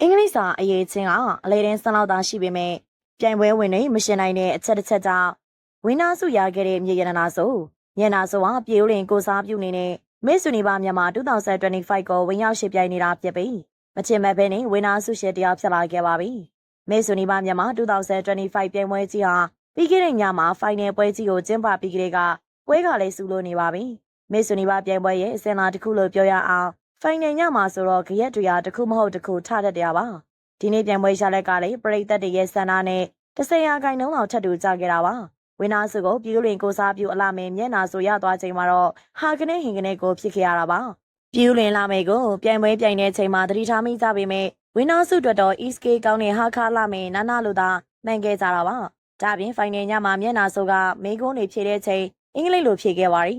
အင်္ဂလိပ်စာအရေးချင်းကအလဲတင်းဆန်းလောက်သာရှိပေမဲ့ပြိုင်ပွဲဝင်တွေမရှင်နိုင်တဲ့အချက်တစ်ချက်ကြောင့်ဝင်းနာစုရခဲ့တဲ့မြေရတနာဆိုညနာဆိုဟာပြေဦးလင်ကိုစားပြုနေတဲ့ Miss Universe မြန်မာ2025ကိုဝင်ရောက်ရှင်းပြိုင်နေတာဖြစ်ပြီးမချင်မဲ့ဘဲနဲ့ဝင်းနာစုရှင်တယောက်ဖြစ်လာခဲ့ပါပြီ။ Miss Universe မြန်မာ2025ပြိုင်ပွဲကြီးဟာပြီးခဲ့တဲ့ညမှာ final ပွဲကြီးကိုကျင်းပပြီးကလေးကပွဲကလည်းစူလို့နေပါပြီ။ Miss Universe ပြိုင်ပွဲရဲ့အစင်လာတစ်ခုလို့ပြောရအောင် ဖိုင်နယ်ညမှာဆိုတော့ကြရက်တွေဟာတစ်ခုမဟုတ်တစ်ခုထတတ်တယ်ပါဒီနေ့ပြန်ပွဲရလက်ကလည်းပရိသတ်တွေရဲ့ဆန္ဒနဲ့တဆယ်ရာခိုင်နှုန်းလောက်ထပ်တူကြခဲ့တာပါဝင်းနာစုကိုပြည်သူလင်ကိုစားပြုအလာမင်းမျက်နာဆိုရသွားချိန်မှာတော့ဟာကနေဟင်ကနေကိုဖြစ်ခဲ့ရတာပါပြည်သူလင်လာမေကိုပြိုင်ပွဲပြိုင်တဲ့ချိန်မှာတတိထားမိကြပေမဲ့ဝင်းနာစုအတွက်တော့ ESK ကောင်းတဲ့ဟာခါလာမင်းနာနာလိုသာမှန်ခဲ့ကြတာပါဒါပြင်ဖိုင်နယ်ညမှာမျက်နာဆိုကမေကုန်းတွေဖြည့်တဲ့ချိန်အင်္ဂလိပ်လိုဖြည့်ခဲ့ပါရီ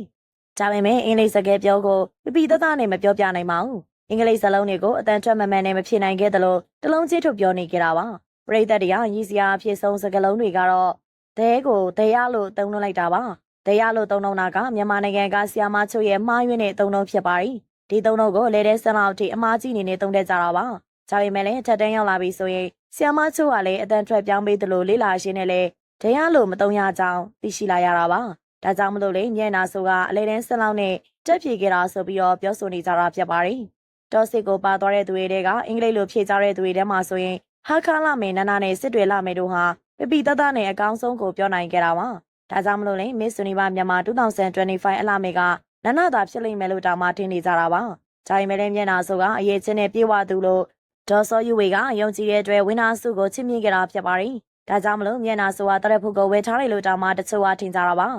ဒါပေမဲ့အင်္ဂလိပ်စကားပြောကိုပြပြတသားနဲ့မပြောပြနိုင်ပါဘူးအင်္ဂလိပ်စလုံးတွေကိုအတန်ထွက်မမှန်နဲ့မဖြစ်နိုင်ခဲ့သလိုတလုံးချင်းထုတ်ပြောနေကြတာပါပရိသတ်တရားရည်စရာအဖြစ်ဆုံးစကားလုံးတွေကတော့ဒဲကိုဒဲရလို့တုံးလုံးလိုက်တာပါဒဲရလို့တုံးလုံးတာကမြန်မာနိုင်ငံကဆီယာမချုပ်ရဲ့မှားယွင်းတဲ့တုံးလုံးဖြစ်ပါ යි ဒီတုံးလုံးကိုလဲတဲ့ဆန်လောက်ထိအမားကြီးနေနေတုံးတဲ့ကြတာပါဒါပေမဲ့လည်းထက်တန်းရောက်လာပြီဆိုရင်ဆီယာမချုပ်ကလည်းအတန်ထွက်ပြောင်းပေးသလိုလေးလာရှင်းနဲ့လေဒဲရလို့မတုံးရကြောင်းသိရှိလာရတာပါ ဒါကြောင့်မလို့လေညံ့နာဆိုကအလဲတန်းဆန်လောက်နဲ့တက်ပြေခဲ့တာဆိုပြီးတော့ပြောဆိုနေကြတာဖြစ်ပါတယ်တောစစ်ကိုပါသွားတဲ့သူတွေတဲကအင်္ဂလိပ်လိုဖြေကြတဲ့သူတွေတဲမှာဆိုရင်ဟာခါလာမယ်နာနာနဲ့စစ်တွေလာမယ်တို့ဟာပပီတတနဲ့အကောင်းဆုံးကိုပြောနိုင်ကြတာပါဒါကြောင့်မလို့လေ Miss Universe မြန်မာ2025အလာမေကနာနာသာဖြစ်လိမ့်မယ်လို့တောင်မှထင်နေကြတာပါဂျိုင်မဲလဲမျက်နာဆိုကအရေးချင်းနဲ့ပြေဝသူလို့ဒေါ်စောယူဝေကယုံကြည်တဲ့အတွက်ဝင်းနာစုကိုချစ်မြင့်ကြတာဖြစ်ပါတယ်ဒါကြောင့်မလို့မျက်နာဆိုကတရက်ဖုတ်ကိုဝယ်ထားတယ်လို့တောင်မှတချို့ကထင်ကြတာပါ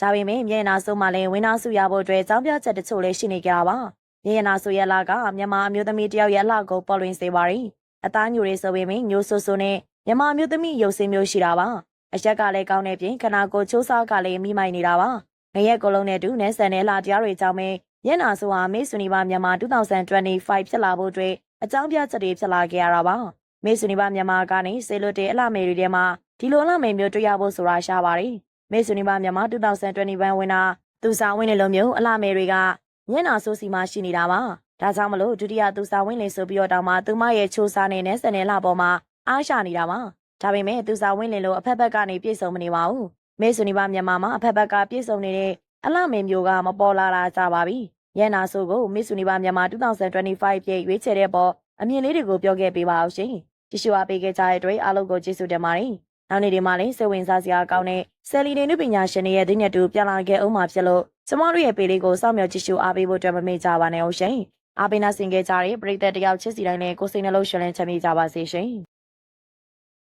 ဒါပေမဲ့မျက်နာဆိုမှလည်းဝင်းနာစုရဖို့အတွက်ကြောင်းပြချက်တချို့လည်းရှိနေကြတာပါမျက်နာဆိုရလာကမြန်မာအမျိုးသမီးတယောက်ရဲ့အလှကိုပေါ်လွင်စေပါတယ်အသားညူတွေဆိုပေမဲ့ညိုဆိုဆိုနဲ့မြန်မာအမျိုးသမီးရုပ်စင်းမျိုးရှိတာပါအရက်ကလည်းကောင်းတဲ့ပြင်ခနာကိုချိုးစားကလည်းမိမိုင်နေတာပါငရက်ကိုလုံးနဲ့တူနဲ့ဆန်နဲ့လာတရားတွေကြောင့်ပဲမျက်နာဆိုဟာမေဆွနီပါမြန်မာ2025ဖြစ်လာဖို့အတွက်အကြောင်းပြချက်တွေဖြစ်လာခဲ့ရတာပါမေဆွနီပါမြန်မာကနေစေလွတ်တဲ့အလှမယ်တွေထဲမှာဒီလိုအလှမယ်မျိုးတွေ့ရဖို့ဆိုတာရှားပါတယ် မေဆွနီပါမြန်မာ2025ဝင်တာသူစာဝင်နေလိုမျိုးအလှမယ်တွေကမျက်နာဆိုးစီမှရှိနေတာပါဒါကြောင့်မလို့ဒုတိယသူစာဝင်လေဆိုပြီးတော့တောင်မှသူမရဲ့ချိုးစားနေနဲ့ဆန်နဲ့လှပေါ်မှာအားရှာနေတာပါဒါပေမဲ့သူစာဝင်လင်လို့အဖက်ဖက်ကနေပြည့်စုံမနေပါဘူးမေဆွနီပါမြန်မာမှာအဖက်ဖက်ကပြည့်စုံနေတဲ့အလှမင်းမျိုးကမပေါ်လာတာကြပါပြီရန်နာဆိုကိုမေဆွနီပါမြန်မာ2025ပြည့်ရွေးချယ်တဲ့ပေါ်အမြင်လေးတွေကိုပြောခဲ့ပေးပါအောင်ရှင်ကြည့်ရှုအားပေးခဲ့ကြတဲ့အတွက်အားလုံးကိုကျေးဇူးတင်ပါတယ် နောက်နေ့ဒီမှာလည်းစိတ်ဝင်စားစရာကောင်းတဲ့ဆယ်လီတွေနုပညာရှင်တွေရဲ့ဒိညက်တူပြန်လာခဲ့အောင်မှာဖြစ်လို့ကျမတို့ရဲ့ပေလေးကိုစောင့်မျှော်ကြည့်ရှုအားပေးဖို့အတွက်မမေ့ကြပါနဲ့အောင်ရှင်အားပေးနာဆင်ခဲ့ကြတဲ့ပရိသတ်တယောက်ချစ်စီတိုင်းနဲ့ကိုစိတ်နှလုံးရှင်လန်းချမ်းမြေ့ကြပါစေရှင်